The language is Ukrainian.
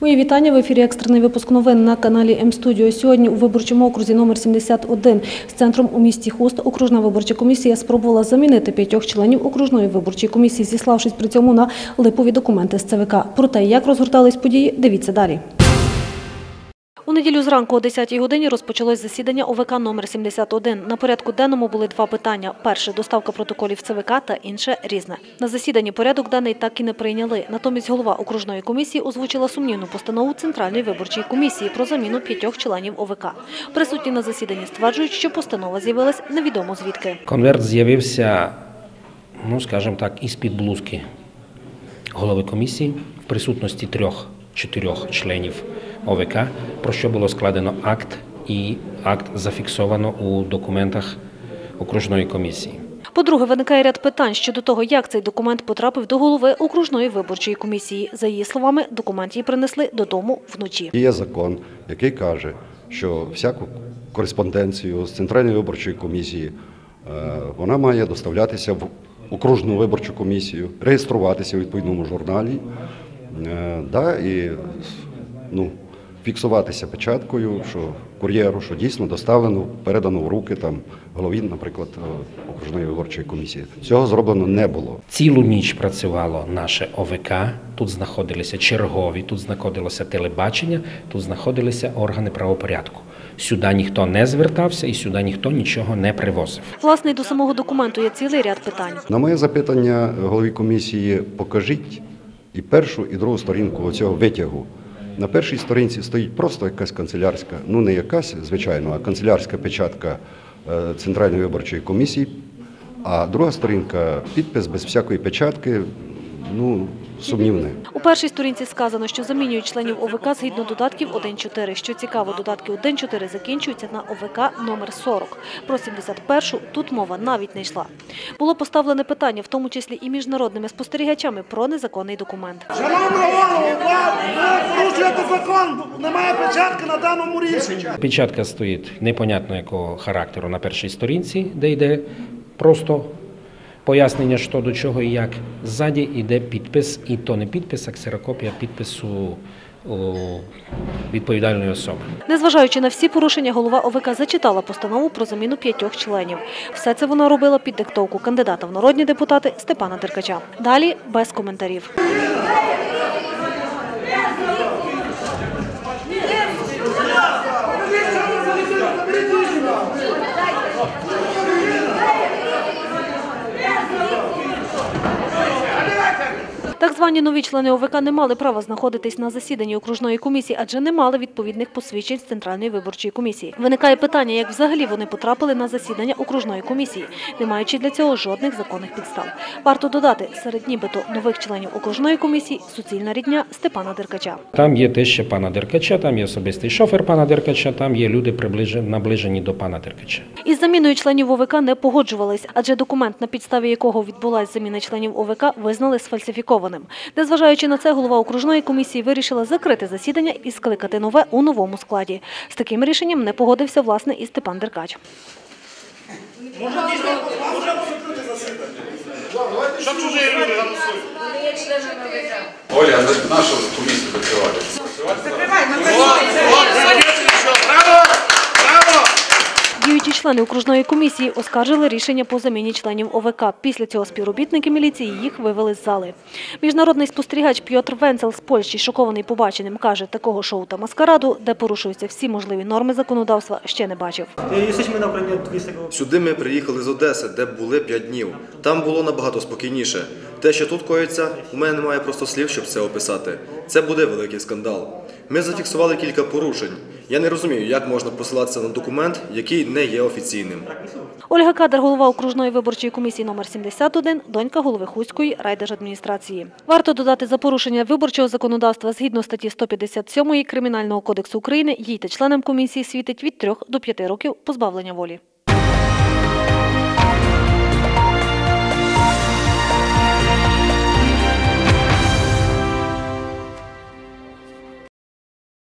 Мої вітання в ефірі екстрений випуск новин на каналі М-студіо. Сьогодні у виборчому окрузі номер 71 з центром у місті Хуст окружна виборча комісія спробувала замінити п'ятьох членів окружної виборчої комісії, зіславшись при цьому на липові документи з ЦВК. Про те, як розгортались події, дивіться далі. Неділю зранку о 10-й годині розпочалось засідання ОВК номер 71. На порядку денному були два питання. Перше – доставка протоколів ЦВК та інше – різне. На засіданні порядок даний так і не прийняли. Натомість голова окружної комісії озвучила сумнівну постанову Центральної виборчої комісії про заміну п'ятьох членів ОВК. Присутні на засіданні стверджують, що постанова з'явилась невідомо звідки. Конверт з'явився, ну скажімо так, із-під блузки голови комісії в присутності трьох-чотирьох членів ОВК, про що було складено акт, і акт зафіксовано у документах окружної комісії. По-друге, виникає ряд питань щодо того, як цей документ потрапив до голови окружної виборчої комісії. За її словами, документ їй принесли додому вночі. Є закон, який каже, що всяку кореспонденцію з Центральної виборчої комісії е, вона має доставлятися в окружну виборчу комісію, реєструватися у відповідному журналі, е, да, і ну, фіксуватися печаткою, що кур'єру, що дійсно доставлено, передано в руки там голові, наприклад, е, окружної виборчої комісії. Цього зроблено не було. Цілу ніч працювало наше ОВК, тут знаходилися чергові, тут знаходилося телебачення, тут знаходилися органи правопорядку. Сюди ніхто не звертався і сюди ніхто нічого не привозив. Власне, до самого документу є цілий ряд питань. На моє запитання голові комісії покажіть і першу, і другу сторінку цього витягу. На першій сторінці стоїть просто якась канцелярська, ну не якась, звичайно, а канцелярська печатка е, Центральної виборчої комісії, а друга сторінка підпис без всякої печатки, ну, сумнівне. У першій сторінці сказано, що замінюють членів ОВК згідно додатків 1.4. Що цікаво, додатки 1.4 закінчуються на ОВК номер 40. Про 71-шу тут мова навіть не йшла. Було поставлене питання, в тому числі і міжнародними спостерігачами, про незаконний документ. Шановна порушуєте закон, немає печатки на даному рішенні. Печатка стоїть непонятно якого характеру на першій сторінці, де йде просто пояснення, що до чого і як. Ззаді йде підпис, і то не підпис, а ксерокопія підпису відповідальної особи. Незважаючи на всі порушення, голова ОВК зачитала постанову про заміну п'ятьох членів. Все це вона робила під диктовку кандидата в народні депутати Степана Деркача. Далі без коментарів. Так звані нові члени ОВК не мали права знаходитись на засіданні окружної комісії, адже не мали відповідних посвідчень з Центральної виборчої комісії. Виникає питання, як взагалі вони потрапили на засідання окружної комісії, не маючи для цього жодних законних підстав. Варто додати, серед нібито нових членів окружної комісії суцільна рідня Степана Деркача. Там є теща пана Деркача, там є особистий шофер пана Деркача, там є люди наближені до пана Деркача. Із заміною членів ОВК не погоджувались, адже документ, на підставі якого відбулася заміна членів ОВК, визнали сфальсифікованим. Незважаючи на це, голова окружної комісії вирішила закрити засідання і скликати нове у новому складі. З таким рішенням не погодився власне і Степан Деркач. Що чужі люди голосують? Оля, наша комісія закривати. Члени окружної комісії оскаржили рішення по заміні членів ОВК. Після цього співробітники міліції їх вивели з зали. Міжнародний спостерігач Пьотр Венцел з Польщі, шокований побаченим, каже, такого шоу та маскараду, де порушуються всі можливі норми законодавства, ще не бачив. Jesteśmy na Ukrainie od 20 Сюди ми приїхали з Одеси, де були 5 днів. Там було набагато спокійніше. Те, що тут коїться, у мене немає просто слів, щоб це описати. Це буде великий скандал. Ми зафіксували кілька порушень. Я не розумію, як можна посилатися на документ, який не є офіційним. Ольга Кадр, голова окружної виборчої комісії номер 71, донька голови Хуської райдержадміністрації. Варто додати за порушення виборчого законодавства згідно статті 157 Кримінального кодексу України їй та членам комісії світить від 3 до 5 років позбавлення волі.